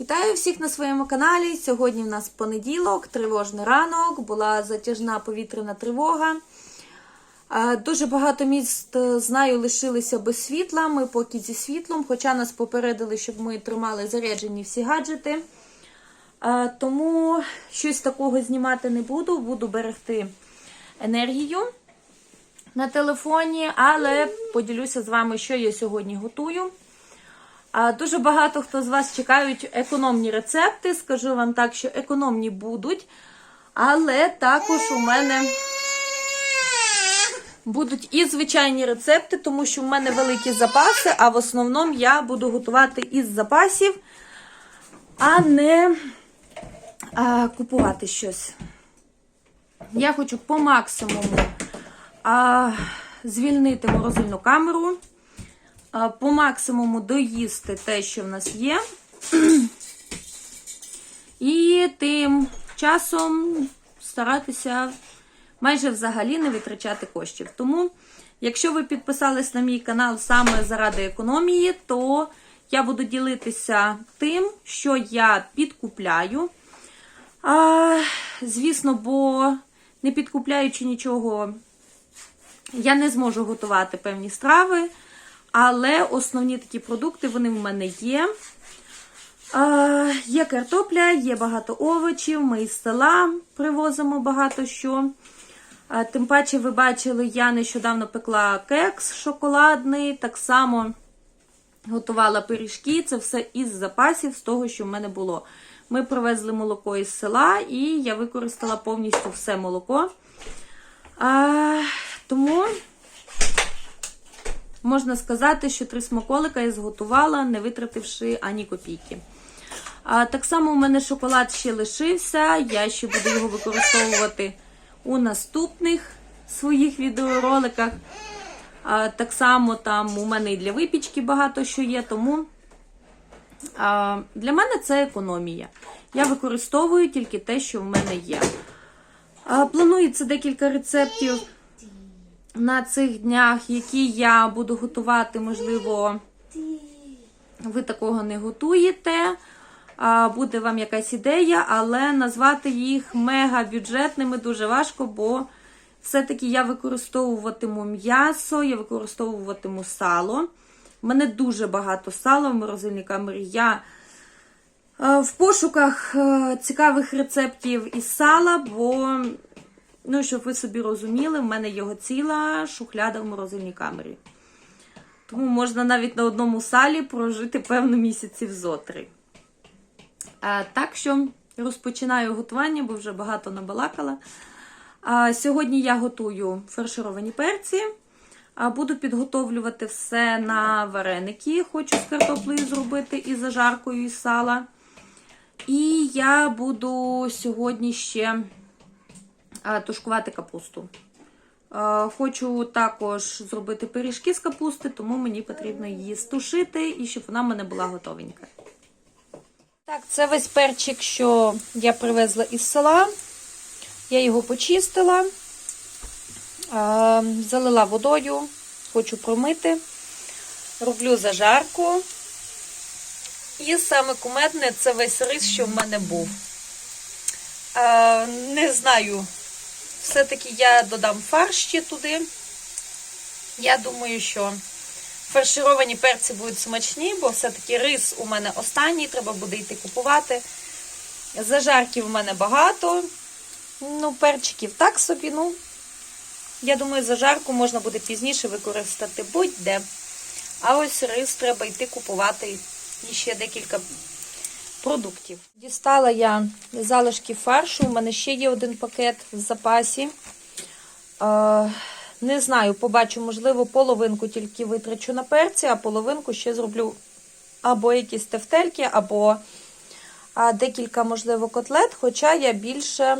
Вітаю всіх на своєму каналі. Сьогодні в нас понеділок, тривожний ранок, була затяжна повітряна тривога. Е, Дуже багато міст, е, знаю, лишилися без світла. Ми поки зі світлом, хоча нас попередили, щоб ми тримали заряджені всі гаджети. Е, Тому щось такого знімати не буду, буду берегти енергію на телефоні, але поділюся з вами, що я сьогодні готую. Дуже багато хто з вас чекають економні рецепти. Скажу вам так, що економні будуть, але також у мене будуть і звичайні рецепти, тому що в мене великі запаси, а в основному я буду готувати із запасів, а не а, купувати щось. Я хочу по максимуму а, звільнити морозильну камеру. По максимуму доїсти те, що в нас є. І тим часом старатися майже взагалі не витрачати коштів. Тому, якщо ви підписались на мій канал саме заради економії, то я буду ділитися тим, що я підкупляю. А, Звісно, бо не підкупляючи нічого, я не зможу готувати певні страви. Але основні такі продукти вони в мене є. Е, є картопля, є багато овочів, ми із села привозимо багато що. Тим паче, ви бачили, я нещодавно пекла кекс шоколадний, так само готувала пиріжки. Це все із запасів, з того, що в мене було. Ми привезли молоко із села, і я використала повністю все молоко. Е, тому. Можна сказати, що три смаколика я зготувала, не витративши ані копійки. А, так само у мене шоколад ще лишився, я ще буду його використовувати у наступних своїх відеороликах. А, так само там у мене і для випічки багато що є, тому а, для мене це економія. Я використовую тільки те, що в мене є. А, планується декілька рецептів на цих днях, які я буду готувати, можливо, ви такого не готуєте. Буде вам якась ідея, але назвати їх мега бюджетними дуже важко, бо все-таки я використовуватиму м'ясо, я використовуватиму сало. У мене дуже багато сала в морозильній камері. Я е, в пошуках е, цікавих рецептів із сала, бо Ну, щоб ви собі розуміли, в мене його ціла шухляда в морозильній камері. Тому можна навіть на одному салі прожити певно місяців зо три. А, так що розпочинаю готування, бо вже багато набалакала. А, сьогодні я готую фаршировані перці. А, буду підготовлювати все на вареники. Хочу з картоплею зробити і зажаркою із сала. І я буду сьогодні ще тушкувати капусту. Хочу також зробити пиріжки з капусти, тому мені потрібно її стушити і щоб вона в мене була готовенька. Так, це весь перчик, що я привезла із села. Я його почистила, залила водою, хочу промити, роблю зажарку. І саме кумедне це весь рис, що в мене був. Не знаю. Все-таки я додам фарш ще туди. Я думаю, що фаршировані перці будуть смачні, бо все-таки рис у мене останній, треба буде йти купувати. Зажарків у мене багато. Ну, перчиків так собі. ну. Я думаю, зажарку можна буде пізніше використати будь-де. А ось рис треба йти купувати і ще декілька продуктів. Дістала я залишки фаршу, у мене ще є один пакет в запасі. Е, не знаю, побачу, можливо, половинку тільки витрачу на перці, а половинку ще зроблю або якісь тефтельки, або декілька, можливо, котлет. Хоча я більше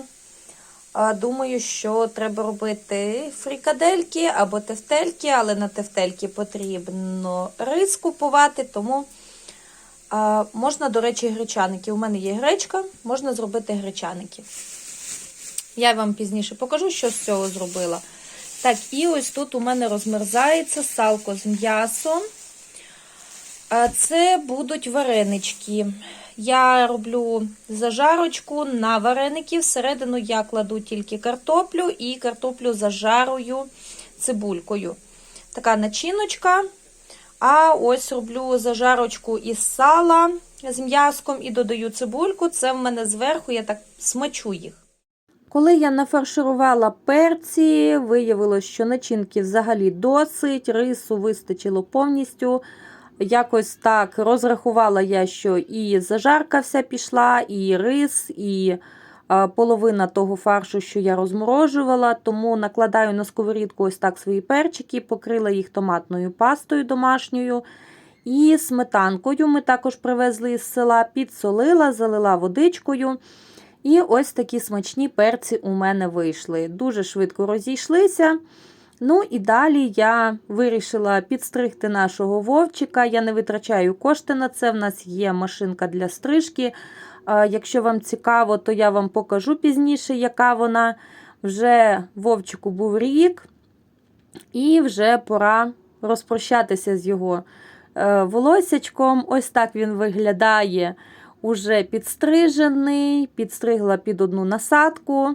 думаю, що треба робити фрікадельки або тефтельки, але на тефтельки потрібно рис купувати, тому. Можна, до речі, гречаники. У мене є гречка, можна зробити гречаники. Я вам пізніше покажу, що з цього зробила. Так, і ось тут у мене розмерзається салко з м'ясом. Це будуть варенички. Я роблю зажарочку на вареники. Всередину я кладу тільки картоплю і картоплю зажарую цибулькою. Така начиночка. А ось роблю зажарочку із сала з м'яском і додаю цибульку. Це в мене зверху, я так смачу їх. Коли я нафарширувала перці, виявилось, що начинки взагалі досить, рису вистачило повністю. Якось так розрахувала я, що і зажарка вся пішла, і рис, і половина того фаршу, що я розморожувала. Тому накладаю на сковорідку ось так свої перчики, покрила їх томатною пастою домашньою. І сметанкою ми також привезли з села, підсолила, залила водичкою. І ось такі смачні перці у мене вийшли. Дуже швидко розійшлися. Ну і далі я вирішила підстригти нашого вовчика. Я не витрачаю кошти на це. В нас є машинка для стрижки. Якщо вам цікаво, то я вам покажу пізніше, яка вона. Вже вовчику був рік, і вже пора розпрощатися з його е, волосячком. Ось так він виглядає. Уже підстрижений, підстригла під одну насадку.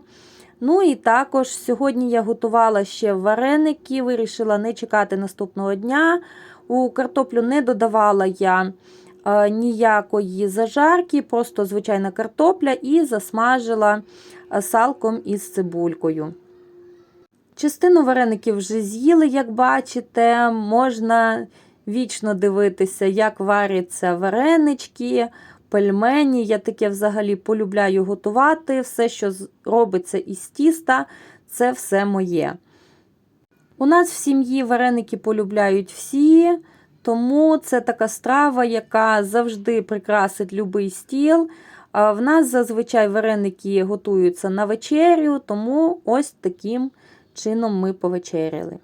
Ну і також сьогодні я готувала ще вареники, вирішила не чекати наступного дня. У картоплю не додавала я ніякої зажарки, просто звичайна картопля і засмажила е, салком із цибулькою. Частину вареників вже з'їли, як бачите, можна вічно дивитися, як варяться варенички, пельмені. Я таке взагалі полюбляю готувати. Все, що робиться із тіста, це все моє. У нас в сім'ї вареники полюбляють всі, тому це така страва, яка завжди прикрасить будь-який стіл. В нас зазвичай вареники готуються на вечерю, тому ось таким чином ми повечеряли.